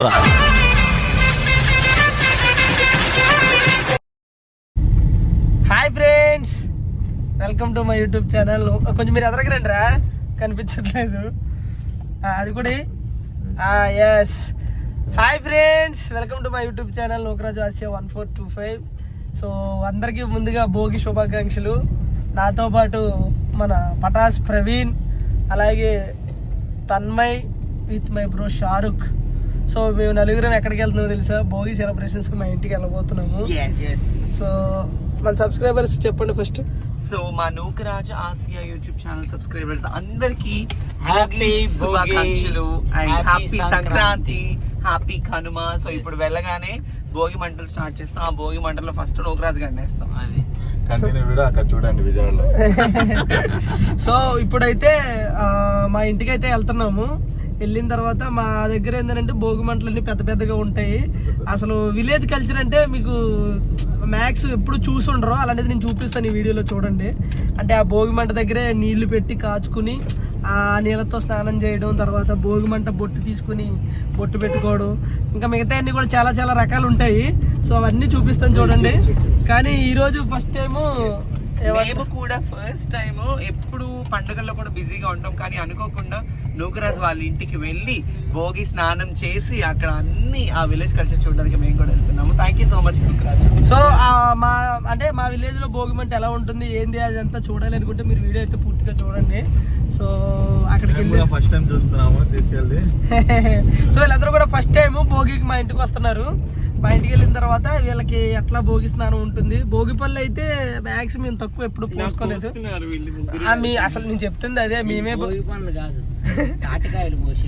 Hi friends. Welcome to my YouTube channel. కొంచెం మీరు ఎదరకి రండి రా కనిపించట్లేదు అది కూడా. Yes hi friends welcome to my YouTube channel Lokaraju Asia one four two five. So అందరికీ ముందుగా భోగి శుభాకాంక్షలు. నాతో పాటు మన పటాస్ ప్రవీణ్ అలాగే Tanmay with my bro Shahrukh so మేము నలుగురం ఎక్కడికి వెళ్తున్నామో తెలుసా? భోగి సెలబ్రేషన్స్కి మా ఇంటికి వెళ్ళబోతున్నాము. సో మన సబ్స్క్రైబర్స్ చెప్పండి ఫస్ట్ సో మా Nookaraju Asia YouTube channel subscribers అందరికి భోగి. శుభాకాంక్షలు and happy Sankranti. Happy Kanuma. So ఇప్పుడు వెళ్ళగానే భోగి మంటలు స్టార్ట్ చేస్తాం. ఆ భోగి మంటల్లో ఫస్ట్ నూకరాజు గండేస్తాం అది. కంటిన్యూ వీడియో అక్కడ చూడండి విజయవాడలో. సో ఇప్పుడైతే మా ఇంటికి అయితే వెళ్తున్నాము. వెళ్ళిన తర్వాత మా దగ్గర ఏంటంటే భోగి మంటలన్నీ పెద్ద పెద్దగా ఉంటాయి. అసలు విలేజ్ కల్చర్ అంటే మీకు మ్యాక్స్ ఎప్పుడు చూసుండరు. అలాంటిది నేను చూపిస్తాను ఈ వీడియోలో చూడండి. అంటే ఆ భోగి మంట దగ్గరే నీళ్ళు పెట్టి కాచుకుని ఆ నీళ్ళతో స్నానం చేయడం తర్వాత భోగి మంట బొట్టు తీసుకుని బొట్టు పెట్టుకోవడం. ఇంకా మిగతా అన్ని కూడా చాలా చాలా రకాలు ఉంటాయి. సో అవన్నీ చూపిస్తాను చూడండి. కానీ ఈరోజు ఫస్ట్ టైము మేము కూడా ఫస్ట్ టైం ఎప్పుడు పండుగల్లో కూడా బిజీగా ఉంటాం. కానీ అనుకోకుండా నూకరాజు వాళ్ళ ఇంటికి వెళ్ళి భోగి స్నానం చేసి అక్కడ అన్ని ఆ విలేజ్ కల్చర్ చూడడానికి మేము కూడా వెళ్తున్నాము. Thank you so much Nookaraju so ఆ, మా అంటే మా విలేజ్లో భోగి మంట ఎలా ఉంటుంది ఏంది అదంతా చూడాలి అనుకుంటే మీరు వీడియో అయితే పూర్తిగా చూడండి. సో అక్కడికి వెళ్ళి ఫస్ట్ టైం చూస్తున్నాము తీసుకెళ్ళి సో వీళ్ళందరూ కూడా ఫస్ట్ టైం భోగికి మా ఇంటికి వస్తున్నారు. మా ఇంటికి వెళ్ళిన తర్వాత వీళ్ళకి ఎట్లా భోగి స్నానం ఉంటుంది. భోగి పళ్ళు అయితే మ్యాక్స్ మేము తక్కువ ఎప్పుడు పోసుకోలేదు. ఆ, మీ అసలు నేను చెప్తుంది అదే మేమే భో- భోగి పండ్లు కాదు. తాటికాయలు పోసి.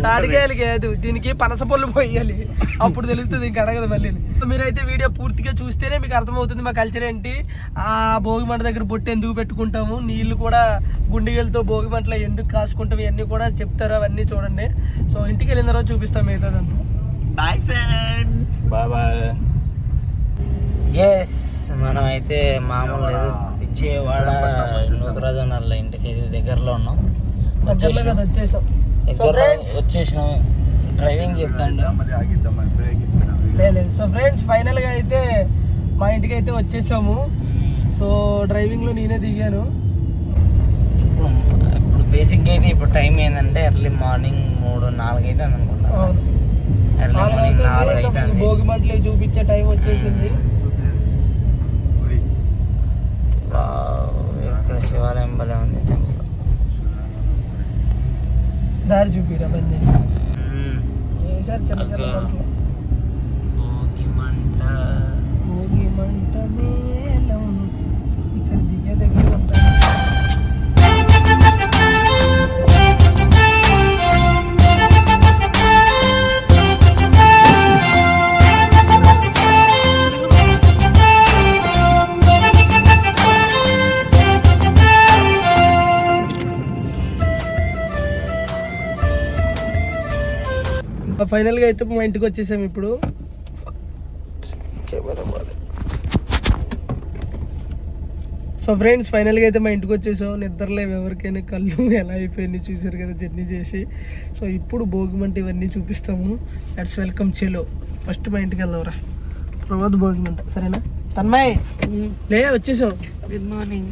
తాడికాయలు కాదు దీనికి పనస పళ్ళు పోయాలి. అప్పుడు తెలుస్తుంది ఇంక అడగదు మళ్ళీ. మీరైతే వీడియో పూర్తిగా చూస్తేనే మీకు అర్థమవుతుంది మా కల్చర్ ఏంటి. ఆ భోగి మంట దగ్గర బొట్టు ఎందుకు పెట్టుకుంటాము? నీళ్ళు కూడా గుండిగలతో భోగి మంటలో ఎందుకు కాసుకుంటాం ఇవన్నీ కూడా చెప్తారు అవన్నీ చూడండి. సో ఇంటికి వెళ్ళిన తర్వాత చూపిస్తాం మిగతాదంతా. Bye friends bye bye yes మనం అయితే మామూలు లేదు. విజయవాడ నూకరాజు నల్ల ఇంటికి ఇది దగ్గరలో ఉన్నాం. వచ్చేసాం. సో దగ్గరలో ఫ్రెండ్స్ వచ్చేసినాం. డ్రైవింగ్ లేదు సో ఫ్రెండ్స్ ఫైనల్గా అయితే మా ఇంటికి అయితే వచ్చేసాము సో డ్రైవింగ్లో నేనే దిగాను. ఇప్పుడు ఇప్పుడు బేసిక్గా అయితే ఇప్పుడు టైం ఏంటంటే ఎర్లీ మార్నింగ్ మూడు నాలుగు అయితే అనుకుంటా అవును ఎర్లీ నాలుగు మార్నింగ్ అవుతుంది, నాలుగు ఇంకా అయితే భోగి మంటలు చూపించే టైం వచ్చేసింది. ఇక్కడ శివాలయం భలే ఉంది టెంపుల్. దారి చూపిరా బంద్ చేసి. వేసారు చిన్న భోగి మంట. భోగి మంట మేళం. ఇక్కడ దిగే దగ్గర ఫైనల్గా అయితే మా ఇంటికి వచ్చేసాము ఇప్పుడు. సో ఫ్రెండ్స్ ఫైనల్గా అయితే మా ఇంటికి వచ్చేసాం. నిద్రలేవు ఎవరికైనా కళ్ళు ఎలా అయిపోయినాయి చూసారు కదా జర్నీ చేసి. సో ఇప్పుడు భోగిమంట ఇవన్నీ చూపిస్తాము. లెట్స్ వెల్కమ్ చెలో ఫస్ట్ మా ఇంటికి వెళ్దాంరా. ప్రభాత్ భోగిమంట సరేనా? తన్మయ్. లే వచ్చేసాం గుడ్ మార్నింగ్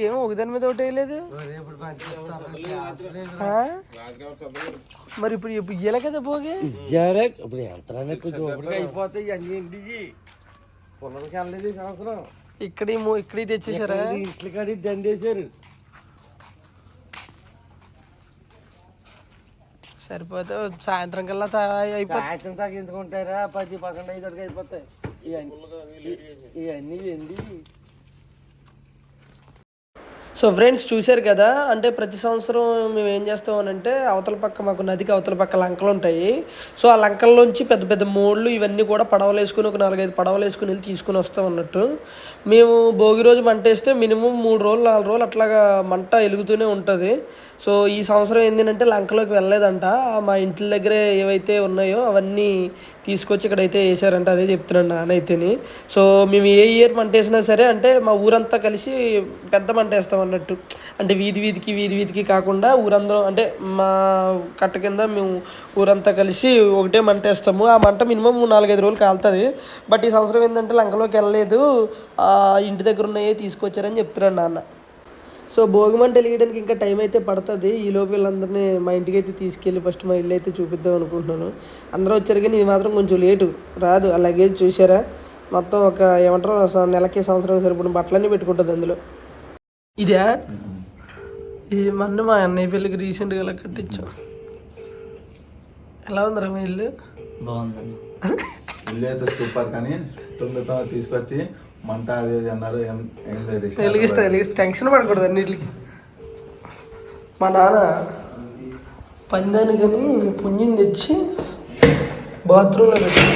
ఏమో ఒకదాని మీద ఒకటి వేయలేదు? మరి ఇప్పుడు ఇప్పుడు ఇయ్యాలి కదా భోగి? ఇప్పుడు యంత్రాన్ని కొంచెం ఓపిక అయిపోతాయి అన్ని ఇంటికి పొలంకి వెళ్ళలేదు ఈ సంవత్సరం. ఇక్కడ ఇక్కడ తెచ్చేసారా? ఇంట్లో కాడి దండేశారు సరిపోతే సాయంత్రం కల్లా అయిపోతుంది సాయంత్రం ఎందుకుంటారా పది పదకొండు ఐదు వరకు అయిపోతాయి ఇవన్నీ ఇవన్నీ ఎండి సో ఫ్రెండ్స్ చూశారు కదా అంటే ప్రతి సంవత్సరం మేము ఏం చేస్తామనంటే అవతల పక్క మాకు నదికి అవతల పక్క లంకలు ఉంటాయి. సో ఆ లంకల్లోంచి పెద్ద పెద్ద మోళ్ళు ఇవన్నీ కూడా పడవలు వేసుకుని ఒక నాలుగైదు పడవలు వేసుకుని వెళ్ళి తీసుకుని వస్తాం అన్నట్టు. మేము భోగి రోజు మంట వేస్తే మినిమం మూడు రోజులు నాలుగు రోజులు అట్లాగా మంట వెలుగుతూనే ఉంటుంది. సో ఈ సంవత్సరం ఏంటంటే లంకలోకి వెళ్ళలేదంట. మా ఇంటి దగ్గరే ఏవైతే ఉన్నాయో అవన్నీ తీసుకొచ్చి ఇక్కడైతే వేసారంట. అదే చెప్తున్నాను నానైతేని సో మేము ఏ ఇయర్ మంట వేసినా సరే అంటే మా ఊరంతా కలిసి పెద్ద మంట వేస్తామన్నమాట అన్నట్టు. అంటే వీధి వీధికి వీధి వీధికి కాకుండా ఊరందరం అంటే మా కట్ట కింద మేము ఊరంతా కలిసి ఒకటే మంట వేస్తాము. ఆ మంట మినిమం నాలుగైదు రోజులు కాలుతుంది. బట్ ఈ సంవత్సరం ఏంటంటే లంకలోకి వెళ్ళలేదు. ఇంటి దగ్గర ఉన్నాయే తీసుకొచ్చారని చెప్తున్నాడు నాన్న. సో భోగి మంట వెలిగడానికి ఇంకా టైం అయితే పడుతుంది. ఈ లోపు వీళ్ళందరినీ మా ఇంటికి అయితే తీసుకెళ్ళి ఫస్ట్ మా ఇల్లు అయితే చూపిద్దాం అనుకుంటున్నాను. అందరూ వచ్చారు కానీ ఇది మాత్రం కొంచెం లేటు. రాదు. ఆ లగేజ్ చూసారా మొత్తం ఒక ఏమంటారు నెలకి సంవత్సరం సరిపడిన బట్టలన్నీ పెట్టుకుంటుంది అందులో. ఇదే? ఇది మొన్న మా అన్నయ్య పెళ్ళికి రీసెంట్గా ఇలా కట్టించాం. ఎలా ఉందిరా మా ఇల్లు? బాగుందండి. ఇల్లు అయితే సూపర్ కానీ తొమ్మిదితో తీసుకొచ్చి మంట అది ఇది అన్నారు ఏం ఏం లేదు. వెలిగిస్తా వెలిగిస్తా. టెన్షన్ పడకూడదు అన్నిటికి. మా నాన్న పందానికని పుణ్యం తెచ్చి బాత్రూంలో పెట్టాడు.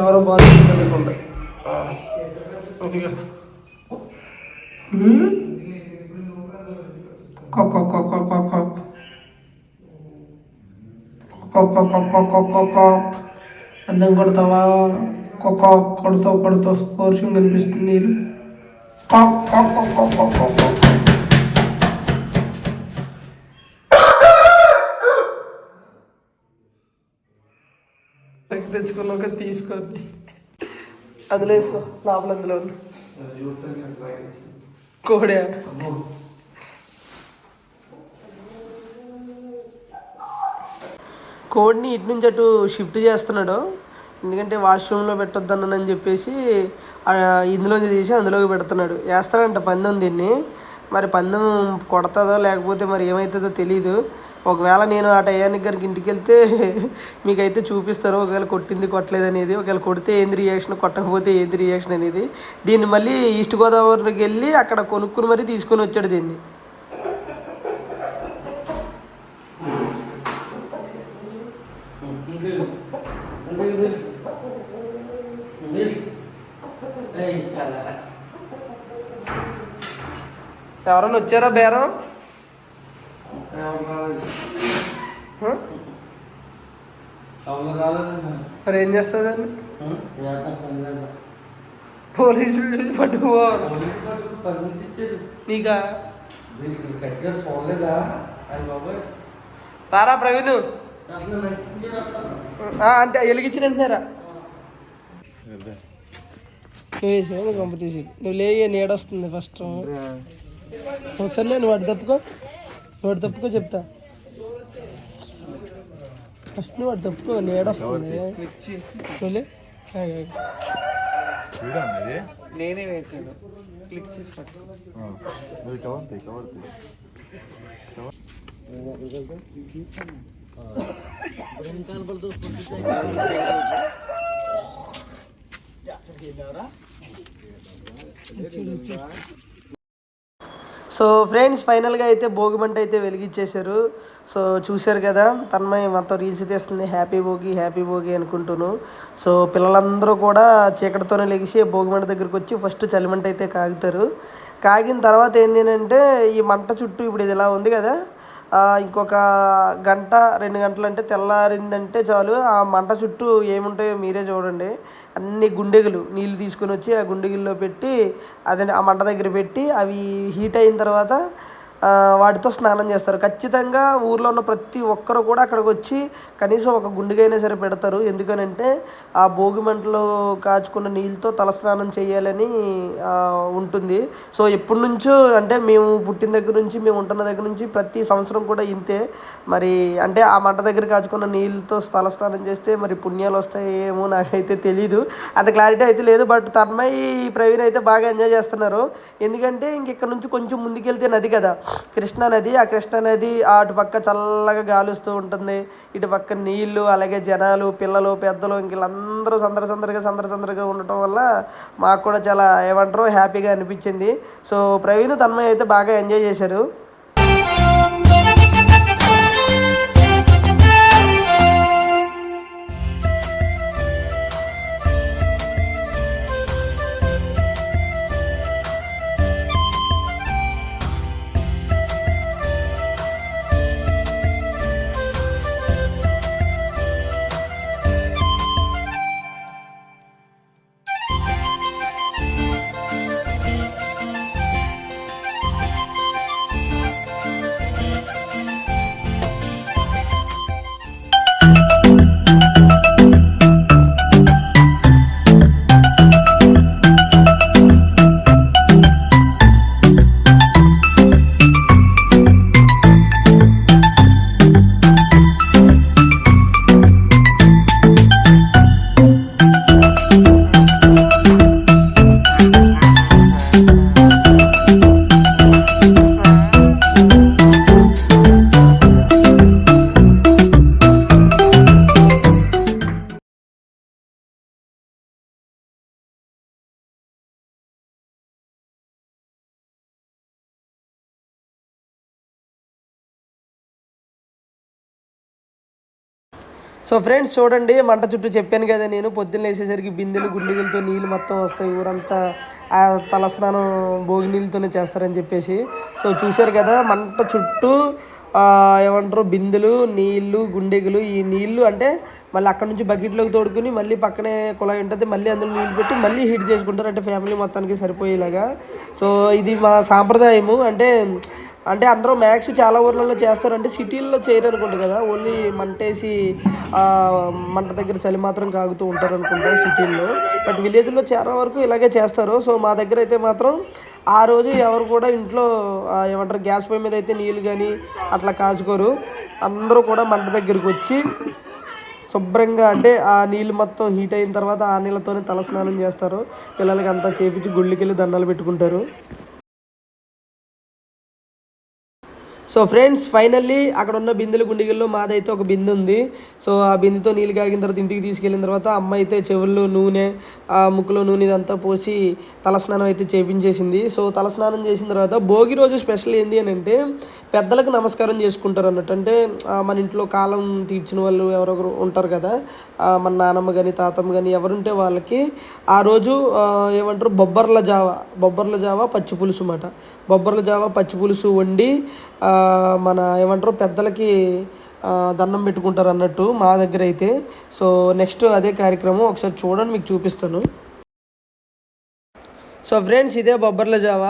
ఎవరో బాత్రూంలో పెట్టకుండా. ఇదిగో. హ్మ్? అందం కొడతావా కొక్క కొడతావు కొడతావు పౌరుషం కనిపిస్తుంది నీరు కాక్ తెచ్చుకున్నాక తీసుకోండి అందులో వేసుకో లోపల అందులో కోడా. కోడ్ని ఇటు నుంచి అటు షిఫ్ట్ చేస్తున్నాడు. ఎందుకంటే వాష్రూమ్లో పెట్టొద్దన్నానని చెప్పేసి ఇందులోంచి తీసి అందులోకి పెడుతున్నాడు. వేస్తాడంట పందెం దీన్ని మరి పందెం కొడతాదో లేకపోతే మరి ఏమవుతుందో తెలీదు. ఒకవేళ నేను ఆ టయానికి గారికి ఇంటికి వెళ్తే మీకైతే చూపిస్తాను. ఒకవేళ కొట్టింది కొట్టలేదు అనేది ఒకవేళ కొడితే ఏంది రియాక్షన్ కొట్టకపోతే ఏంది రియాక్షన్ అనేది. దీన్ని మళ్ళీ ఈస్ట్ గోదావరికి వెళ్ళి అక్కడ కొనుక్కుని మరీ తీసుకొని వచ్చాడు దీన్ని. ఎవరైనా వచ్చారా బేరం? మరి ఏం చేస్తుందండి పోలీసులు చూసి పట్టుకుపోవాలి. నీకా? రారా ప్రవీణ్? అంటే వెలిగించిన వెంటనేరా. నువ్వు వేసావు గంప తీసి నువ్వు లేయ నీడొస్తుంది ఫస్ట్. ఒకసారి నువ్వు అటు తప్పుకో నువ్వు అటు తప్పుకో చెప్తా. ఫస్ట్ నువ్వు అటు తప్పుకో నీడొస్తుంది. వీడా నేనే వేసాను. క్లిక్ చేసి పట్టుకో. కవర్ సో ఫ్రెండ్స్ ఫైనల్గా అయితే భోగిమంట అయితే వెలిగించేశారు సో చూశారు కదా తన్మయ్య మొత్తం రీల్స్ తీస్తుంది. హ్యాపీ భోగి హ్యాపీ భోగి అనుకుంటున్నాను. సో పిల్లలందరూ కూడా చీకటితోనే లెగిసి భోగిమంట దగ్గరికి వచ్చి ఫస్ట్ చలిమంట అయితే కాగుతారు. కాగిన తర్వాత ఏంటి అంటే ఈ మంట చుట్టూ ఇప్పుడు ఇది ఇలా ఉంది కదా ఇంకొక గంట రెండు గంటలు అంటే తెల్లారిందంటే చాలు. ఆ మంట చుట్టూ ఏముంటాయో మీరే చూడండి. అన్ని గుండెగులు నీళ్ళు తీసుకొని వచ్చి ఆ గుండెగుల్లో పెట్టి అదే ఆ మంట దగ్గర పెట్టి అవి హీట్ అయిన తర్వాత వాటితో స్నానం చేస్తారు. ఖచ్చితంగా ఊర్లో ఉన్న ప్రతి ఒక్కరు కూడా అక్కడికి వచ్చి కనీసం ఒక గుండెకైనా సరే పెడతారు. ఎందుకనంటే ఆ భోగి మంటలో కాచుకున్న నీళ్ళతో తలస్నానం చేయాలని ఉంటుంది. సో ఎప్పటి నుంచో అంటే మేము పుట్టిన దగ్గర నుంచి మేము ఉంటున్న దగ్గర నుంచి ప్రతి సంవత్సరం కూడా ఇంతే. మరి అంటే ఆ మంట దగ్గర కాచుకున్న నీళ్ళతో తలస్నానం చేస్తే మరి పుణ్యాలు వస్తాయేమో నాకైతే తెలీదు. అంత క్లారిటీ అయితే లేదు. బట్ తన్మయ్ ప్రవీణ్ అయితే బాగా ఎంజాయ్ చేస్తున్నారు. ఎందుకంటే ఇంక ఇక్కడ నుంచి కొంచెం ముందుకెళ్తే నది కదా. కృష్ణా నది ఆ కృష్ణానది అటుపక్క చల్లగా గాలుస్తూ ఉంటుంది. ఇటు పక్క నీళ్ళు అలాగే జనాలు పిల్లలు పెద్దలు ఇంక వీళ్ళందరూ సందర సందరగా సందర సందరగా ఉండటం వల్ల మాకు కూడా చాలా ఏమంటారు హ్యాపీగా అనిపించింది. సో ప్రవీణ్ తన్మయ్య అయితే బాగా ఎంజాయ్ చేశారు. సో ఫ్రెండ్స్ చూడండి మంట చుట్టూ చెప్పాను కదా నేను పొద్దున్న వేసేసరికి బిందెలు గుండెలతో నీళ్ళు మొత్తం వస్తాయి. ఊరంతా ఆ తలస్నానం భోగి నీళ్ళతోనే చేస్తారని చెప్పేసి. సో చూశారు కదా మంట చుట్టూ ఏమంటారు బిందెలు నీళ్ళు గుండెగులు. ఈ నీళ్ళు అంటే మళ్ళీ అక్కడ నుంచి బకెట్లోకి తోడుకుని మళ్ళీ పక్కనే కుళాయి ఉంటుంది. మళ్ళీ అందులో నీళ్ళు పెట్టి మళ్ళీ హీట్ చేసుకుంటారు. అంటే ఫ్యామిలీ మొత్తానికి సరిపోయేలాగా. సో ఇది మా సాంప్రదాయము. అంటే అంటే అందరూ మ్యాక్స్ చాలా ఊర్లలో చేస్తారు అంటే సిటీల్లో చేయరు అనుకుంటా కదా. ఓన్లీ మంటేసి మంట దగ్గర చలి మాత్రం కాగుతూ ఉంటారు అనుకుంటా సిటీల్లో బట్ విలేజ్లో చాలా వరకు ఇలాగే చేస్తారు. సో మా దగ్గర అయితే మాత్రం ఆ రోజు ఎవరు కూడా ఇంట్లో ఏమంటారు గ్యాస్ పొయ్యి మీద అయితే నీళ్ళు కానీ అట్లా కాచుకోరు. అందరూ కూడా మంట దగ్గరికి వచ్చి శుభ్రంగా అంటే ఆ నీళ్ళు మొత్తం హీట్ అయిన తర్వాత ఆ నీళ్ళతోనే తల స్నానం చేస్తారు. పిల్లలకి అంతా చేపించి గుళ్ళకి వెళ్ళి దండాలు పెట్టుకుంటారు. సో ఫ్రెండ్స్ ఫైనల్లీ అక్కడ ఉన్న బిందెల గుండిగల్లో మాదైతే ఒక బిందె ఉంది. సో ఆ బిందెతో నీళ్ళు కాగిన తర్వాత ఇంటికి తీసుకెళ్ళిన తర్వాత అమ్మ అయితే చెవుల్లో నూనె ఆ ముక్కులో నూనె ఇదంతా పోసి తలస్నానం అయితే చేపించేసింది. సో తలస్నానం చేసిన తర్వాత భోగి రోజు స్పెషల్ ఏంది అని అంటే పెద్దలకు నమస్కారం చేసుకుంటారు అన్నట్టు. అంటే మన ఇంట్లో కాలం తీర్చిన వాళ్ళు ఎవరొకరు ఉంటారు కదా మన నానమ్మ కానీ తాతమ్మ కానీ ఎవరుంటే వాళ్ళకి ఆ రోజు ఏమంటారు బొబ్బర్ల జావ బొబ్బర్ల జావ పచ్చి పులుసు అన్నమాట బొబ్బర్ల జావ పచ్చి పులుసు వండి మన ఏమంటారు పెద్దలకి దండం పెట్టుకుంటారు అన్నట్టు మా దగ్గర అయితే. సో నెక్స్ట్ అదే కార్యక్రమం ఒకసారి చూడండి మీకు చూపిస్తాను. సో ఫ్రెండ్స్ ఇదే బొబ్బర్ల జావ.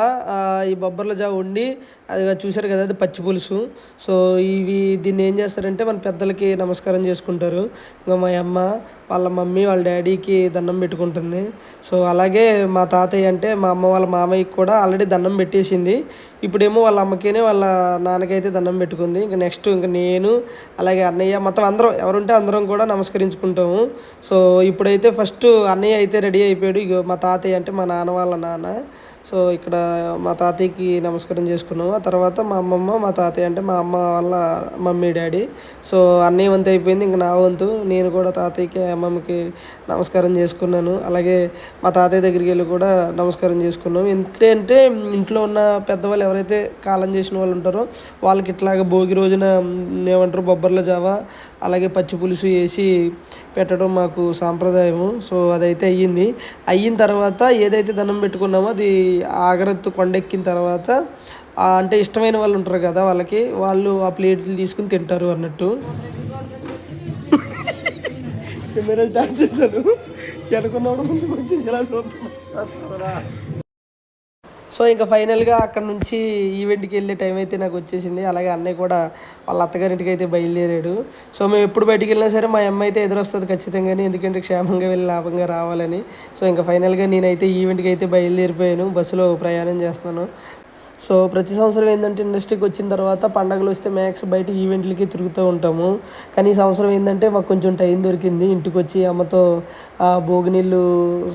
ఈ బొబ్బర్ల జావ ఉండి అది చూశారు కదా అది పచ్చి పులుసు. సో ఇవి దీన్ని ఏం చేస్తారంటే మన పెద్దలకి నమస్కారం చేసుకుంటారు. ఇంకా మా అమ్మ వాళ్ళ మమ్మీ వాళ్ళ డాడీకి దండం పెట్టుకుంటుంది. సో అలాగే మా తాతయ్య అంటే మా అమ్మ వాళ్ళ మామయ్యకి కూడా ఆల్రెడీ దండం పెట్టేసింది. ఇప్పుడేమో వాళ్ళ అమ్మకేనే వాళ్ళ నాన్నకైతే దండం పెట్టుకుంది. ఇంకా నెక్స్ట్ ఇంకా నేను అలాగే అన్నయ్య మొత్తం అందరం ఎవరుంటే అందరం కూడా నమస్కరించుకుంటాము. సో ఇప్పుడైతే ఫస్ట్ అన్నయ్య అయితే రెడీ అయిపోయాడు. ఇగో మా తాతయ్య అంటే మా నాన్న వాళ్ళ నాన్న. సో ఇక్కడ మా తాతయ్యకి నమస్కారం చేసుకున్నాము. ఆ తర్వాత మా అమ్మమ్మ మా తాతయ్య అంటే మా అమ్మ వాళ్ళ మమ్మీ డాడీ. సో అన్నయ్య వంతు అయిపోయింది. ఇంక నా వంతు. నేను కూడా తాతయ్యకి అమ్మమ్మకి నమస్కారం చేసుకున్నాను. అలాగే మా తాతయ్య దగ్గరికి వెళ్ళి కూడా నమస్కారం చేసుకున్నాం. ఎందుకంటే ఇంట్లో ఉన్న పెద్దవాళ్ళు ఎవరైతే కాలం చేసిన వాళ్ళు ఉంటారో వాళ్ళకి ఇట్లాగ భోగి రోజున ఏమంటారు బొబ్బర్ల జావ అలాగే పచ్చి పులుసు వేసి పెట్టడం మాకు సాంప్రదాయము. సో అదైతే అయ్యింది. అయిన తర్వాత ఏదైతే దండం పెట్టుకున్నామో అది ఆగరత్తు కొండెక్కిన తర్వాత అంటే ఇష్టమైన వాళ్ళు ఉంటారు కదా వాళ్ళకి వాళ్ళు ఆ ప్లేట్లు తీసుకుని తింటారు అన్నట్టు. కెమెరా స్టార్ట్ చేశాను. ఎనుకున్నాడు వచ్చేసి ఎలా చూస్తున్నా సో ఇంకా ఫైనల్గా అక్కడ నుంచి ఈవెంట్కి వెళ్ళే టైం అయితే నాకు వచ్చేసింది. అలాగే అన్నయ్య కూడా వాళ్ళ అత్తగారింటికి అయితే బయలుదేరాడు. సో మేము ఎప్పుడు బయటికి వెళ్ళినా సరే మా అమ్మ అయితే ఎదురొస్తుంది ఖచ్చితంగానే ఎందుకంటే క్షేమంగా వెళ్ళి లాభంగా రావాలని. సో ఇంకా ఫైనల్గా నేనైతే ఈవెంట్కి అయితే బయలుదేరిపోయాను. బస్సులో ప్రయాణం చేస్తున్నాను. సో ప్రతి సంవత్సరం ఏంటంటే ఇండస్ట్రీకి వచ్చిన తర్వాత పండగలు వస్తే మ్యాక్స్ బయట ఈవెంట్లకి తిరుగుతూ ఉంటాము. కానీ ఈ సంవత్సరం ఏంటంటే మాకు కొంచెం టైం దొరికింది. ఇంటికి వచ్చి అమ్మతో భోగినీళ్ళు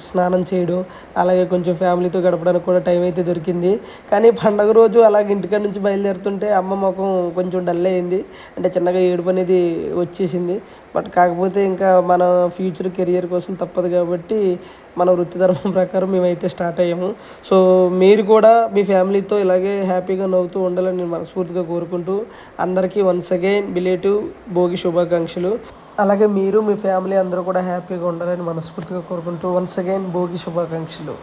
స్నానం చేయడం అలాగే కొంచెం ఫ్యామిలీతో గడపడానికి కూడా టైం అయితే దొరికింది. కానీ పండగ రోజు అలాగే ఇంటికాడ నుంచి బయలుదేరుతుంటే అమ్మ మొఖం కొంచెం డల్ అయింది. అంటే చిన్నగా ఏడుపు అనేది వచ్చేసింది. బట్ కాకపోతే ఇంకా మన ఫ్యూచర్ కెరియర్ కోసం తప్పదు కాబట్టి మన వృత్తి ధర్మం ప్రకారం మేమైతే స్టార్ట్ అయ్యాము. సో మీరు కూడా మీ ఫ్యామిలీతో ఇలాగే హ్యాపీగా నవ్వుతూ ఉండాలని నేను మనస్ఫూర్తిగా కోరుకుంటూ అందరికీ వన్స్ అగైన్ బిలేటివ్ భోగి శుభాకాంక్షలు. అలాగే మీరు మీ ఫ్యామిలీ అందరూ కూడా హ్యాపీగా ఉండాలని మనస్ఫూర్తిగా కోరుకుంటూ వన్స్ అగైన్ భోగి శుభాకాంక్షలు.